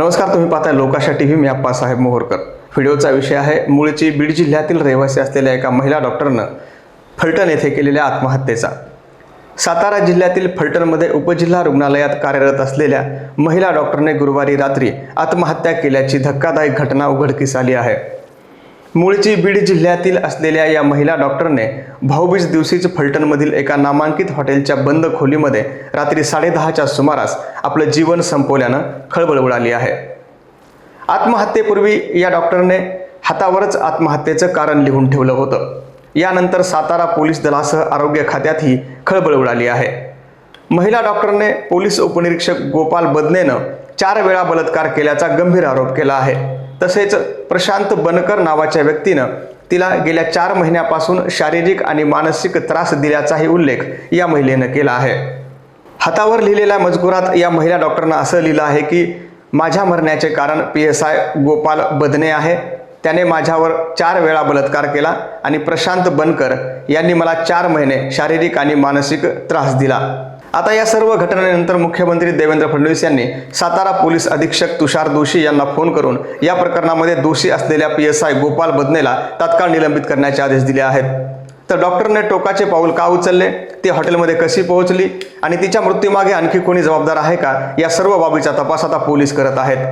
नमस्कार तुम्ही पाहताय लोकाशा टी व्ही मी आप्पासाहेब मोहोरकर. व्हिडिओचा विषय आहे मूळची बीड जिल्ह्यातील रहिवासी असलेल्या एका महिला डॉक्टरनं फलटण येथे केलेल्या आत्महत्येचा. सातारा जिल्ह्यातील फलटणमध्ये उपजिल्हा रुग्णालयात कार्यरत असलेल्या महिला डॉक्टरने गुरुवारी रात्री आत्महत्या केल्याची धक्कादायक घटना उघडकीस आली आहे. मूळची बीड जिल्ह्यातील असलेल्या या महिला डॉक्टरने भाऊबीज दिवशीच फलटणमधील एका नामांकित हॉटेलच्या बंद खोलीमध्ये रात्री साडेदहाच्या सुमारास आपलं जीवन संपवल्यानं खळबळ उडाली आहे. आत्महत्येपूर्वी या डॉक्टरने हातावरच आत्महत्येचं कारण लिहून ठेवलं होतं. यानंतर सातारा पोलीस दलासह आरोग्य खात्यातही खळबळ उडाली आहे. महिला डॉक्टरने पोलीस उपनिरीक्षक गोपाल बदनेनं चार वेळा बलात्कार केल्याचा गंभीर आरोप केला आहे. तसेच प्रशांत बनकर नावाच्या व्यक्तीनं तिला गेल्या चार महिन्यापासून शारीरिक आणि मानसिक त्रास दिल्याचाही उल्लेख या महिलेनं केला आहे. हातावर लिहिलेल्या मजकुरात या महिला डॉक्टरनं असं लिहिलं आहे की माझ्या मरण्याचे कारण P S I Gopal Badne आहे. त्याने माझ्यावर चार वेळा बलात्कार केला आणि प्रशांत बनकर यांनी मला चार महिने शारीरिक आणि मानसिक त्रास दिला. आता या सर्व घटनेनंतर मुख्यमंत्री देवेंद्र फडणवीस यांनी सातारा पोलीस अधीक्षक तुषार दोषी यांना फोन करून या प्रकरणामध्ये दोषी असलेल्या पी एस आय गोपाल बदनेला तात्काळ निलंबित करण्याचे आदेश दिले आहेत. तर डॉक्टरने टोकाचे पाऊल का उचलले? ती हॉटेलमध्ये कशी पोहोचली? आणि तिच्या मृत्यूमागे आणखी कोणी जबाबदार आहे का? या सर्व बाबीचा तपास आता पोलीस करत आहेत.